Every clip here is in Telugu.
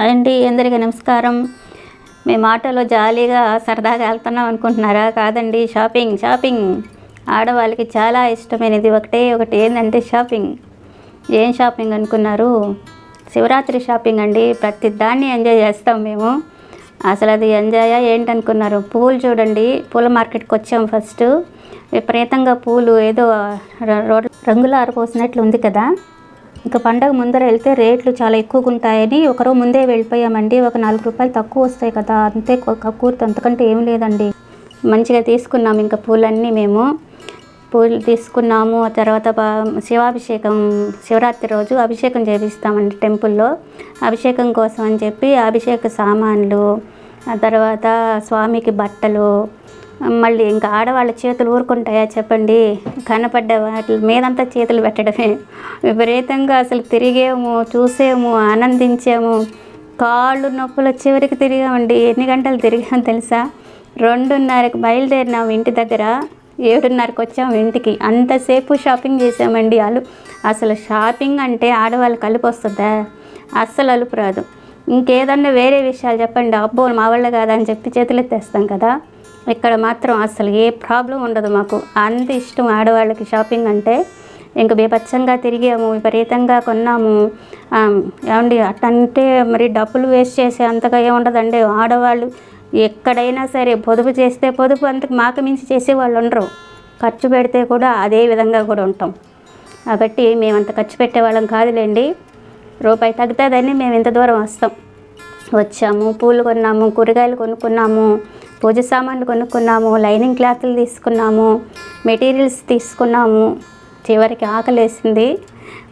అండి అందరికీ నమస్కారం. మేము ఆటోలో జాలీగా సరదాగా వెళ్తున్నాం అనుకుంటున్నారా? కాదండి షాపింగ్ షాపింగ్. ఆడవాళ్ళకి చాలా ఇష్టమైనది ఒకటే ఒకటి ఏంటంటే షాపింగ్. ఏం షాపింగ్ అనుకున్నారు? శివరాత్రి షాపింగ్ అండి ప్రతి దాన్ని ఎంజాయ్ చేస్తాం మేము. అసలు అది ఎంజాయ్ ఏంటనుకున్నారు? పూలు చూడండి పూల మార్కెట్కి వచ్చాం ఫస్ట్. విపరీతంగా పూలు ఏదో ర- రంగులు ఆరిపోసినట్లు ఉంది కదా. ఇంకా పండగ ముందర వెళ్తే రేట్లు చాలా ఎక్కువగా ఉంటాయని ఒకరో ముందే వెళ్ళిపోయామండి. ఒక నాలుగు రూపాయలు తక్కువ వస్తాయి కదా అంతే కూర్త అంతకంటే ఏం లేదండి. మంచిగా తీసుకున్నాం ఇంకా పూలన్నీ మేము. పూలు తీసుకున్నాము ఆ తర్వాత బా- శివాభిషేకం శివరాత్రి రోజు అభిషేకం చేపిస్తామండి టెంపుల్లో. అభిషేకం కోసం అని చెప్పి అభిషేక సామాన్లు ఆ తర్వాత స్వామికి బట్టలు మళ్ళీ ఇంకా ఆడవాళ్ళ చేతులు ఊరుకుంటాయా చెప్పండి? కనపడ్డ వాటి మీదంతా చేతులు పెట్టడమే. విపరీతంగా అసలు తిరిగేము చూసేము ఆనందించాము. కాళ్ళు నొప్పులు చివరికి తిరిగామండి. ఎన్ని గంటలు తిరిగాము తెలుసా? రెండున్నరకు బయలుదేరినాము ఇంటి దగ్గర. ఏడున్నరకు వచ్చాము ఇంటికి. అంతసేపు షాపింగ్ చేసామండి అలు. అసలు షాపింగ్ అంటే ఆడవాళ్ళు కలిపి వస్తుందా? అస్సలు అలుపు రాదు. ఇంకేదన్నా వేరే విషయాలు చెప్పండి. అబ్బో మా వాళ్ళ కాదని చెప్పి చేతులు తెస్తాం కదా. ఇక్కడ మాత్రం అసలు ఏ ప్రాబ్లం ఉండదు మాకు. అంత ఇష్టం ఆడవాళ్ళకి షాపింగ్ అంటే. ఇంక బీభత్సంగా తిరిగాము విపరీతంగా కొన్నాము. ఏమండి అట్టంటే మరి డబ్బులు వేస్ట్ చేసే అంతగా ఏముండదండి ఆడవాళ్ళు ఎక్కడైనా సరే పొదుపు చేస్తే పొదుపు అంతకు మాకు మించి చేసే వాళ్ళు ఉండరు. ఖర్చు పెడితే కూడా అదే విధంగా కూడా ఉంటాం. కాబట్టి మేమంత ఖర్చు పెట్టేవాళ్ళం కాదులేండి. రూపాయి తగ్గుతుందని మేము ఇంత దూరం వస్తాం. వచ్చాము పూలు కొన్నాము కూరగాయలు కొనుక్కున్నాము. పూజ సామాన్లు కొనుక్కున్నాము లైనింగ్ క్లాత్లు తీసుకున్నాము మెటీరియల్స్ తీసుకున్నాము. చివరికి ఆకలేసింది.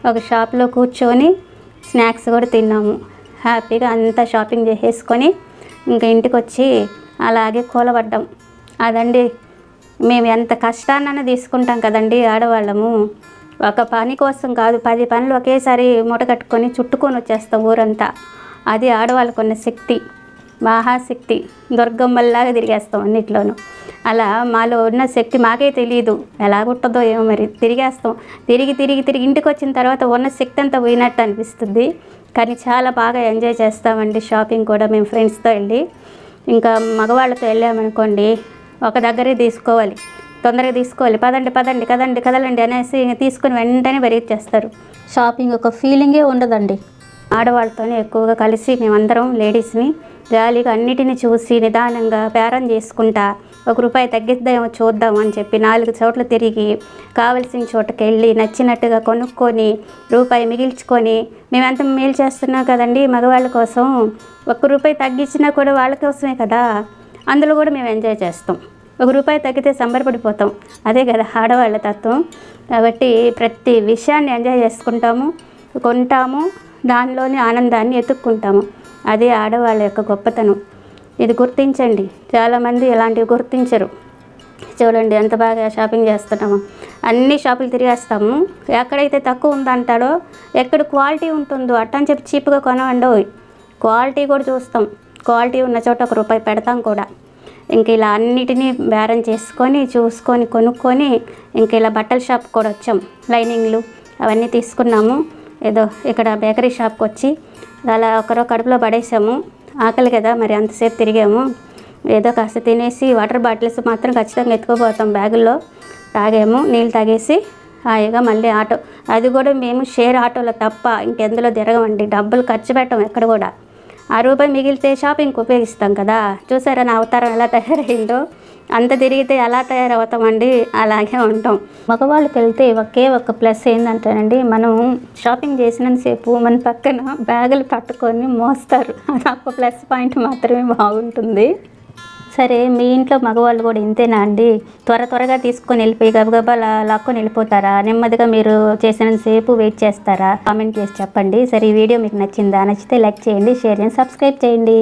ఒక షాప్లో కూర్చొని స్నాక్స్ కూడా తిన్నాము. హ్యాపీగా అంతా షాపింగ్ చేసేసుకొని ఇంకా ఇంటికి వచ్చి అలాగే కూలబడ్డాం. అదండి మేము ఎంత కష్టాన్నైనా తీసుకుంటాం కదండి ఆడవాళ్ళము. ఒక పని కోసం కాదు పది పనులు ఒకేసారి మూట కట్టుకొని చుట్టుకొని వచ్చేస్తాం ఊరంతా. అది ఆడవాళ్ళకున్న శక్తి. మహాశక్తి దుర్గమ్మల్లాగా తిరిగేస్తాం అన్నిట్లోనూ. అలా మాలో ఉన్న శక్తి మాకే తెలియదు ఎలా ఉంటుందో ఏమో మరి తిరిగేస్తాం. తిరిగి తిరిగి తిరిగి ఇంటికి వచ్చిన తర్వాత ఉన్న శక్తి అంతా పోయినట్టు అనిపిస్తుంది. కానీ చాలా బాగా ఎంజాయ్ చేస్తామండి. షాపింగ్ కూడా మేము ఫ్రెండ్స్తో వెళ్ళి. ఇంకా మగవాళ్ళతో వెళ్ళామనుకోండి ఒక దగ్గరే తీసుకోవాలి. తొందరగా తీసుకోవాలి. పదండి పదండి కదండి కదలండి అనేసి తీసుకుని వెంటనే పరిగెత్తేస్తారు షాపింగ్ ఒక ఫీలింగే ఉండదండి. ఆడవాళ్ళతోనే ఎక్కువగా కలిసి మేమందరం లేడీస్ని జాలిగా అన్నిటిని చూసి నిదానంగా బేరం చేసుకుంటా ఒక రూపాయి తగ్గిద్దామో చూద్దాం అని చెప్పి నాలుగు చోట్ల తిరిగి కావలసిన చోటకి వెళ్ళి నచ్చినట్టుగా కొనుక్కొని రూపాయి మిగిల్చుకొని మేమెంత మేలు చేస్తున్నాం కదండి మగవాళ్ళ కోసం. ఒక్క రూపాయి తగ్గించినా కూడా వాళ్ళ కోసమే కదా. అందులో కూడా మేము ఎంజాయ్ చేస్తాం. ఒక రూపాయి తగ్గితే సంబరపడిపోతాం. అదే కదా ఆడవాళ్ళ తత్వం. కాబట్టి ప్రతి విషయాన్ని ఎంజాయ్ చేసుకుంటాము కొంటాము దానిలోని ఆనందాన్ని ఎత్తుక్కుంటాము. అదే ఆడవాళ్ళ యొక్క గొప్పతనం. ఇది గుర్తించండి. చాలామంది ఇలాంటివి గుర్తించరు. చూడండి ఎంత బాగా షాపింగ్ చేస్తున్నాము. అన్ని షాపులు తిరిగేస్తాము. ఎక్కడైతే తక్కువ ఉందంటాడో ఎక్కడ క్వాలిటీ ఉంటుందో అట్టని చెప్పి చీప్గా కొనవండో క్వాలిటీ కూడా చూస్తాం. క్వాలిటీ ఉన్న చోట ఒక రూపాయి పెడతాం కూడా. ఇంక ఇలా అన్నిటినీ బేరం చేసుకొని చూసుకొని కొనుక్కొని ఇంక ఇలా బట్టల షాప్ కూడా వచ్చాం. లైనింగ్లు అవన్నీ తీసుకున్నాము. ఏదో ఇక్కడ బేకరీ షాప్కి వచ్చి అలా ఒకరో కడుపులో పడేసాము. ఆకలి కదా మరి అంతసేపు తిరిగాము. ఏదో కాస్త తినేసి వాటర్ బాటిల్స్ మాత్రం ఖచ్చితంగా ఎత్తుకుపోతాం బ్యాగుల్లో. తాగాము నీళ్ళు తాగేసి హాయిగా మళ్ళీ ఆటో. అది కూడా మేము షేర్ ఆటోలో తప్ప ఇంకెందులో తిరగమండి. డబ్బులు ఖర్చు పెట్టం ఎక్కడ కూడా. ఆ రూపాయి మిగిలితే షాపింగ్కి ఉపయోగిస్తాం కదా. చూసారా నా అవతారం ఎలా తయారైందో? అంత తిరిగితే ఎలా తయారవుతామండి? అలాగే ఉంటాం. మగవాళ్ళకి వెళ్తే ఒకే ఒక ప్లస్ ఏంటంటేనండి మనం షాపింగ్ చేసినంతసేపు మన పక్కన బ్యాగులు పట్టుకొని మోస్తారు. అది ఒక ప్లస్ పాయింట్ మాత్రమే బాగుంటుంది. సరే మీ ఇంట్లో మగవాళ్ళు కూడా ఇంతేనా అండి? త్వర త్వరగా తీసుకొని వెళ్ళిపోయి గబగబా లాక్కొని వెళ్ళిపోతారా? నెమ్మదిగా మీరు చేసినంతసేపు వెయిట్ చేస్తారా? కామెంట్ చేసి చెప్పండి. సరే ఈ వీడియో మీకు నచ్చిందా? నచ్చితే లైక్ చేయండి షేర్ చేయండి సబ్స్క్రైబ్ చేయండి.